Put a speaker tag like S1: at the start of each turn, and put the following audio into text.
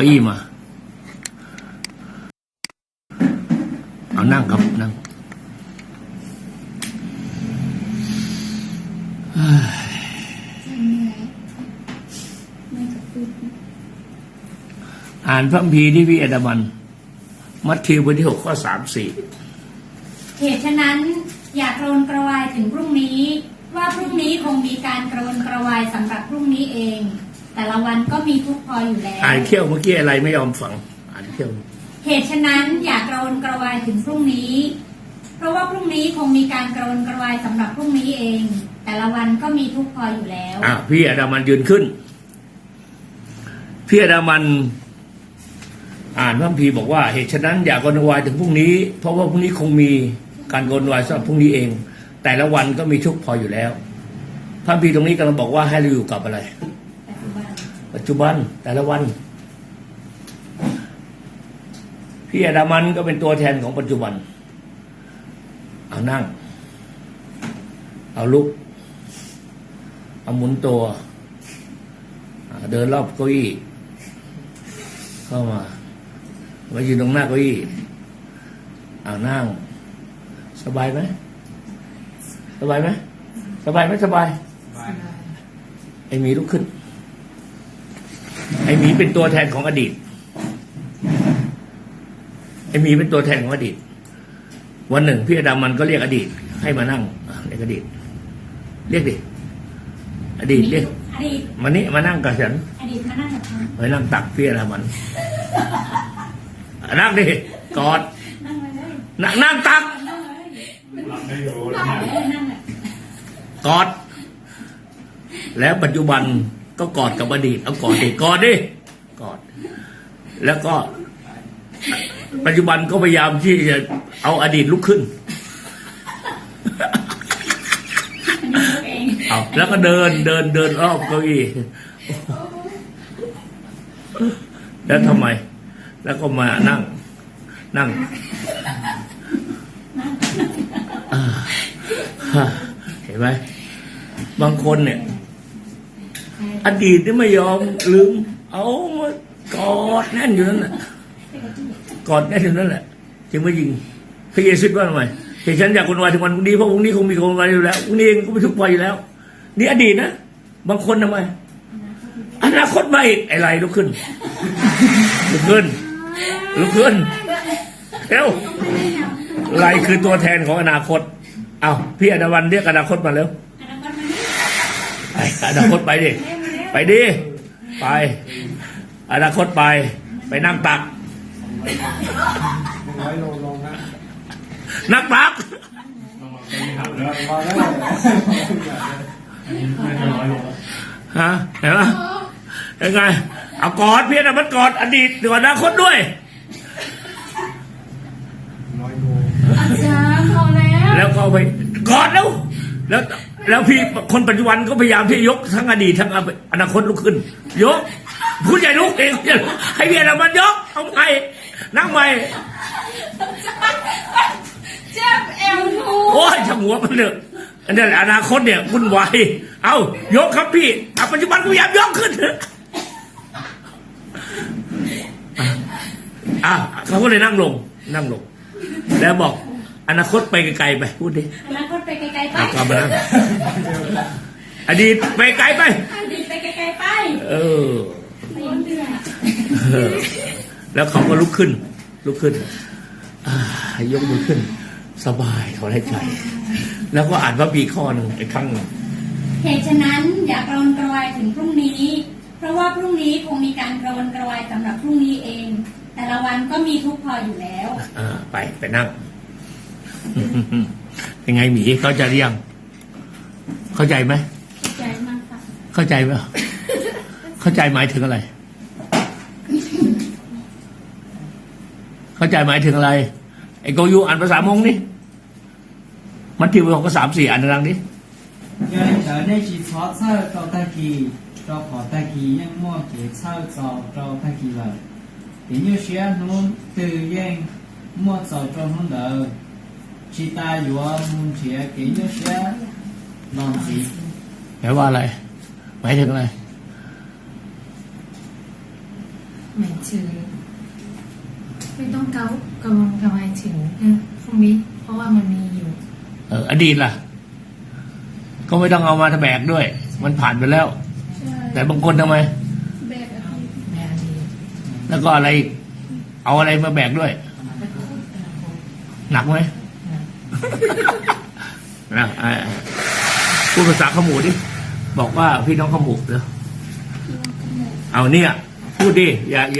S1: ก้าอี้มา เอานั่งครับนั่งอ่านพระคัมภีที่พี่เอดามัน มัทธิวบทที่หกข้อสามสี่
S2: เหตุฉะนั้น อย่ากระวนกระวายถึงพรุ่งนี้ ว่าพรุ่งนี้คงมีการกรนกระวายสำหรับพรุ่งนี้เอง แต่ละวันก็มีทุกข์พออยู่แล้ว
S1: อ่านเที่ยวเมื่อกี้อะไรไม่ยอมฟัง อ่านเที่ยว
S2: เหตุฉะนั้นอย่ากระวนกระวายถึงพรุ่งนี้ เพราะว่าพรุ่งนี้คงมีการกระวนกระวายสำหรับพรุ่งนี้เอง แต่ละวันก็มีทุกข์พออยู่แล้ว
S1: อะพี่อดามันยืนขึ้น พี่อดามัน อ่านพระคัมภีร์บอกว่า เหตุฉะนั้นอย่ากรนวายถึงพรุ่งนี้ เพราะว่าพรุ่งนี้คงมีการกรนวายสำหรับพรุ่งนี้เอง แต่ละวันก็มีทุกข์พออยู่แล้วพระคัมภีร์ตรงนี้กำลังบอกว่าให้เราอยู่กับอะไร
S2: ปัจจุบัน
S1: ปัจจุบันแต่ละวัน พี่อดามันก็เป็นตัวแทนของปัจจุบัน เอานั่ง เอาลุก เอาหมุนตัวอ่าเดินรอบเก้าอี้เข้ามามายืนตรงหน้าเก้าอี้เอานั่ง สบายไหมสบายไหมสบายไหมสบายไอ้หมีลุกขึ้น ไอ้หมีเป็นตัวแทนของอดีต ไอ้หมีเป็นตัวแทนของอดีต วันหนึ่งพี่อดามันก็เรียกอดีต ให้มานั่งอะเรียกอดีต เรียกดิอดีตเรียก
S2: อดีต
S1: มานี่มานั่งกับฉัน
S2: อดีตมานั่งกับฉัน
S1: ไปนั่งตักพี่อดามันอะนั่งดิกอด
S2: นั่งมาเลย
S1: นั่งนั่งตัก
S2: นั่งเลย
S3: รับไม่รู้
S2: นั่งเลยนั่งเลย
S1: กอด แล้วปัจจุบัน ก็กอดกับอดีตเอากอดดิกอดดิกอด แล้วก็ ปัจจุบันก็พยายามที่จะเอาอดีตลุกขึ้น
S2: เอง
S1: เอาแล้วก็เดินเดินเดินรอบเก้าอี้แล้วทำไม แล้วก็มานั่ง นั่งอ่าฮะเห็นไหมบางคนเนี่ย อดีตนี่ไม่ยอมลืม เอามากอดแน่นอยู่นั่นแหละกอดแน่นอยู่นั่นแหละจึงไม่ยิงพระเยซูว่าทำไมเหตุฉันอยากคนวายถึงวันพรุ่งนี้เพราะพรุ่งนี้คงมีคนวายอยู่แล้วพรุ่งนี้เองก็ไม่ทุกข์ไปอยู่แล้ว นี่อดีตนะบางคนทำไมอนาคตมาอีกไอ้ไรลุกขึ้นลุกขึ้นลุกขึ้นเร็วไรคือตัวแทนของอนาคตอ้าวพี่อนาวันเรียกอนาคตมาแล้ว
S2: อนาคตมานี่
S1: ไปอนาคตไปดิ ไปดิไป อนาคตไป ไปนั่งตัก
S3: ร้อยโลลงนะ
S1: นั่งตัก
S3: หักแล้วพอแล้วไม่ร้อยโล
S1: ฮะเห็นไหมยังไง เอากอดเพียงแต่มันกอดอดีตกับอนาคตด้วย
S3: ร้อยโล
S2: อาจารย์พอแล้ว
S1: แล้วก็ไปกอดแล้ว แล้ว แล้วพี่คนปัจจุบันก็พยายามที่จะยกทั้งอดีตทั้งอนาคตลุกขึ้น ยกผู้ใหญ่ลุกเองให้เพียงแต่มันยกเอาไปนั่งใหม่
S2: เจ็บเอวทู
S1: โอ้ยช่างหัวมันเถอะอันนั้นแหละอนาคตเนี่ยวุ่นวายเอายกครับพี่อะปัจจุบันกูพยายามยกขึ้นอะเขาก็เลยนั่งลง นั่งลง แล้วบอก อนาคตไปไกลๆไปพูดดิ
S2: อนาคตไปไกลๆไป
S1: เอากลับมานั่งอดีตไปไกลไป
S2: อดีตไปไกลๆไป
S1: เออ
S2: ไม่เดือด
S1: เออแล้วเขาก็ลุกขึ้น ลุกขึ้นอ่ายกมือขึ้น สบายถอนหายใจ แล้วก็อ่านพระบีข้อหนึ่งอีกครั้งหนึ่ง
S2: เหตุฉะนั้นอย่ากระวนกระวายถึงพรุ่งนี้ เพราะว่าพรุ่งนี้คงมีการกระวนกระวายสำหรับพรุ่งนี้เอง แต่ละวันก็มีทุกข์พออยู่แล้ว
S1: อ่าไปไปนั่ง ยังไงหมีเข้าใจหรือยัง เข้าใจไหมเข้า
S2: ใจมากค่ะ
S1: เข้าใจไหมเข้าใจหมายถึงอะไร เข้าใจหมายถึงอะไร ไอ้โกยูอ่านภาษามงนี่มัทธิวสอก็สามสี่อ่านดังนี้ยังเฉได้
S4: ชีพเศร้าจอาตะกีจอรขอตะกี้ยังมั่วเกี่ยวเช่าจอาเราตะกี้เลยเดี๋ยวเชื่อหนูตื่นยังมั่วเจ้าเจ้าหนูเลอ ชิตายัวมุนเฉียเกยเชียนอนสี
S1: แปลว่าอะไรหมายถึงอะไร
S5: หมายถึงไม่ต้องเกาเกาทำไมถึงนะพวกนี้เพราะว่ามันมีอยู่
S1: เอออดีตล่ะ ก็ไม่ต้องเอามาแบกด้วย มันผ่านไปแล้ว แต่บางคนทำไม
S5: แบกอะแบกอะไร
S1: แล้วก็อะไรเอาอะไรมาแบกด้วย หนักไหม
S5: นะ
S1: พูดภาษาขมูดิบอกว่าพี่น้องขมูเนอเอาเนี่ย พูดดิอย่าอย่า